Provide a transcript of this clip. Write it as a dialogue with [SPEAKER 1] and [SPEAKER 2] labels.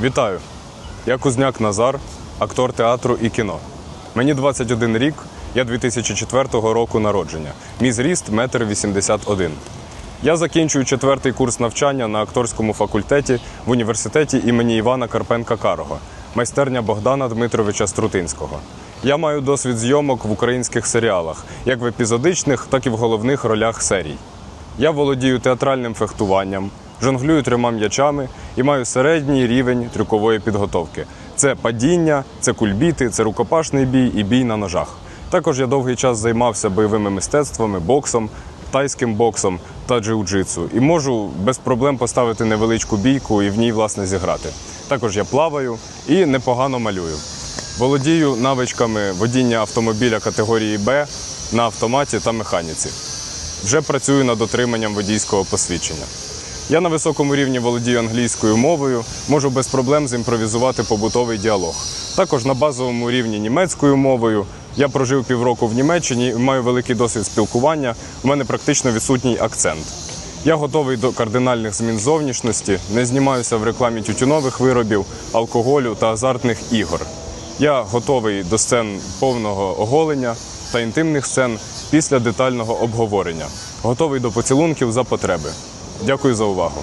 [SPEAKER 1] Вітаю! Я Кузняк Назар, актор театру і кіно. Мені 21 рік, я 2004 року народження. Мій зріст 1,81 м. Я закінчую четвертий курс навчання на акторському факультеті в університеті імені Івана Карпенка Карого, майстерня Богдана Дмитровича Струтинського. Я маю досвід зйомок в українських серіалах, як в епізодичних, так і в головних ролях серій. Я володію театральним фехтуванням, жонглюю трьома м'ячами і маю середній рівень трюкової підготовки. Це падіння, це кульбіти, це рукопашний бій і бій на ножах. Також я довгий час займався бойовими мистецтвами, боксом, тайським боксом та джиу-джитсу і можу без проблем поставити невеличку бійку і в ній власне зіграти. Також я плаваю і непогано малюю. Володію навичками водіння автомобіля категорії Б на автоматі та механіці вже працюю над отриманням водійського посвідчення. Я на високому рівні володію англійською мовою, можу без проблем зімпровізувати побутовий діалог. Також на базовому рівні німецькою мовою. Я прожив півроку в Німеччині маю великий досвід спілкування. У мене практично відсутній акцент. Я готовий до кардинальних змін зовнішності, не знімаюся в рекламі тютюнових виробів, алкоголю та азартних ігор. Я готовий до сцен повного оголення та інтимних сцен після детального обговорення. Готовий до поцілунків за потреби. Дякую за увагу.